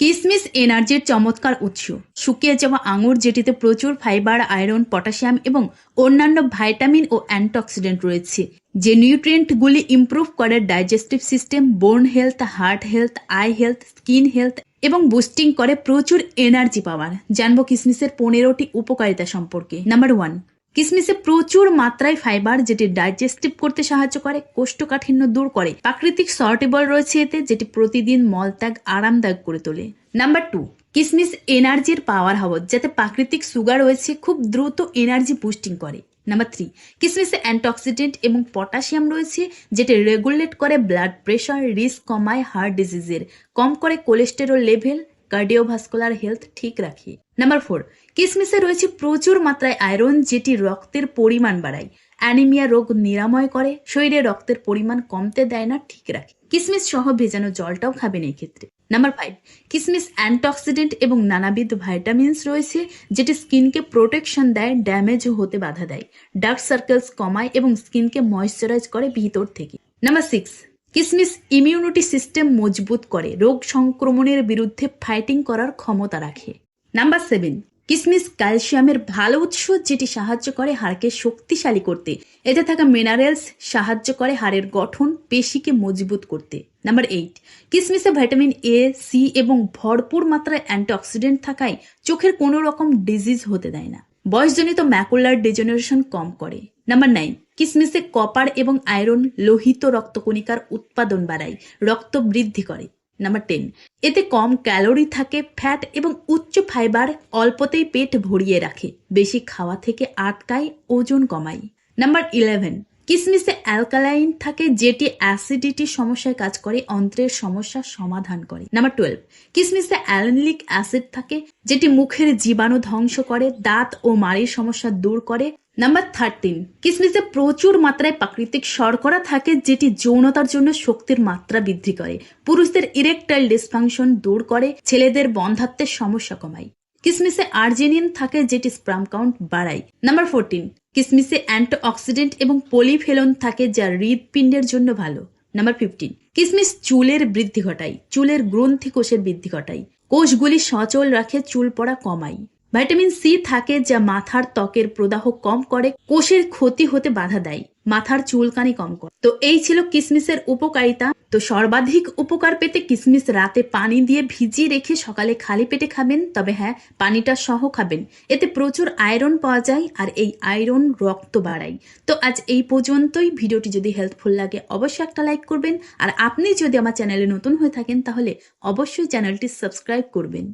কিসমিস এনার্জির চমৎকার উৎস। শুকিয়ে যাওয়া আঙুর যেটিতে প্রচুর ফাইবার, আয়রন, পটাশিয়াম এবং অন্যান্য ভাইটামিন ও অ্যান্টিঅক্সিডেন্ট রয়েছে, যে নিউট্রিয়েন্টগুলি ইমপ্রুভ করে digestive system, bone health, heart health, eye health, skin health এবং বুস্টিং করে প্রচুর এনার্জি পাওয়ার। জানব কিসমিসের পনেরোটি উপকারিতা সম্পর্কে। নাম্বার ওয়ান কিসমিসে প্রচুর মাত্রায় ফাইবার যেটি ডাইজেস্টিভ করতে সাহায্য করে, কোষ্ঠকাঠিন্য দূর করে। প্রাকৃতিক সর্টেবল রয়েছে এতে, যেটি প্রতিদিন মলত্যাগ, আরামদায়ক করে তোলে। নাম্বার টু, কিসমিস এনার্জির পাওয়ার হাউস যাতে প্রাকৃতিক সুগার রয়েছে, খুব দ্রুত এনার্জি বুস্টিং করে। নাম্বার থ্রি, কিসমিসে অ্যান্টিঅক্সিডেন্ট এবং পটাশিয়াম রয়েছে, যেটি রেগুলেট করে ব্লাড প্রেশার, রিস্ক কমায় হার্ট ডিজিজের, কম করে কোলেস্টেরল লেভেল কার্ডিওভাস্কুলার হেলথ ঠিক রাখি। নাম্বার ফোর কিসমিসে রয়েছে প্রচুর মাত্রায় আয়রন যেটি রক্তের পরিমাণ বাড়ায়। অ্যানিমিয়া রোগ নিরাময় করে, শরীরে রক্তের পরিমাণ কমতে দেয় না, ঠিক রাখে। কিসমিস সহ ভেজানো জলটাও খাবেন এই ক্ষেত্রে নাম্বার ফাইভ কিসমিস অ্যান্টিঅক্সিডেন্ট এবং নানাবিধ ভাইটামিনস রয়েছে, যেটি স্কিনকে প্রোটেকশন দেয় ড্যামেজ হতে বাধা দেয়। ডার্ক সার্কেলস কমায় এবং স্কিনকে ময়শ্চারাইজ করে ভিতর থেকে। নাম্বার সিক্স কিসমিস ইমিউনিটি সিস্টেম মজবুত করে, রোগ সংক্রমণের বিরুদ্ধে ফাইটিং করার ক্ষমতা রাখে। নাম্বার সেভেন কিসমিস ক্যালসিয়ামের ভালো উৎস যেটি সাহায্য করে হাড়কে শক্তিশালী করতে। এতে থাকা মিনারেলস সাহায্য করে হাড়ের গঠন পেশিকে মজবুত করতে। নাম্বার এইট কিসমিসে ভিটামিন এ সি এবং ভরপুর মাত্রায় অ্যান্টিঅক্সিডেন্ট থাকায় চোখের কোনো রকম ডিজিজ হতে দেয় না। বয়সজনিত ম্যাকুলার ডিজেনারেশন কম করে। নাম্বার নাইন কিসমিসে কপার এবং আয়রন লোহিত রক্তকণিকার উৎপাদন বাড়ায়, রক্ত বৃদ্ধি করে। নাম্বার টেন এতে কম ক্যালোরি থাকে, ফ্যাট এবং উচ্চ ফাইবার অল্পতেই পেট ভরিয়ে রাখে, বেশি খাওয়া থেকে আটকায়, ওজন কমায়। নাম্বার ইলেভেন কিসমিসে অ্যালকালাইন থাকে যেটি অ্যাসিডিটি সমস্যায় কাজ করে, অন্ত্রের সমস্যা সমাধান করে। নাম্বার টুয়েলভ, কিসমিসে অ্যালিনিক অ্যাসিড থাকে যেটি মুখের জীবাণু ধ্বংস করে, দাঁত ও মাড়ির সমস্যা দূর করে। নাম্বার থার্টিন, কিসমিসে প্রচুর মাত্রায় প্রাকৃতিক শর্করা থাকে যেটি যৌনতার জন্য শক্তির মাত্রা বৃদ্ধি করে। পুরুষদের ইরেকটাইল ডিসফাংশন দূর করে, ছেলেদের বন্ধাত্বের সমস্যা কমায়। কিসমিসে আর্জেনিন থাকে যেটি স্প্রাম কাউন্ট বাড়ায়। নাম্বার ফোরটিন কিসমিসে অ্যান্টিঅক্সিডেন্ট এবং পলিফেলন থাকে যা হৃদপিণ্ডের জন্য ভালো। নাম্বার ফিফটিন কিসমিস চুলের বৃদ্ধি ঘটায়। চুলের গ্রন্থি কোষের বৃদ্ধি ঘটায়। কোষগুলি সচল রাখে, চুল পড়া কমায়। ভিটামিন সি থাকে যা মাথার ত্বকের প্রদাহ কম করে, কোষের ক্ষতি হতে বাধা দেয়, মাথার চুলকানি কম করে। তো এই ছিল কিসমিসের উপকারিতা। তো সর্বাধিক উপকার পেতে কিসমিস রাতে পানি দিয়ে ভিজিয়ে রেখে সকালে খালি পেটে খাবেন। তবে হ্যাঁ পানিটা সহ খাবেন। এতে প্রচুর আয়রন পাওয়া যায় আর এই আয়রন রক্ত বাড়ায়। তো আজ এই পর্যন্তই। ভিডিওটি যদি হেল্পফুল লাগে, অবশ্যই একটা লাইক করবেন। আর আপনি যদি আমার চ্যানেলে নতুন হয়ে থাকেন, তাহলে অবশ্যই চ্যানেলটি সাবস্ক্রাইব করবেন।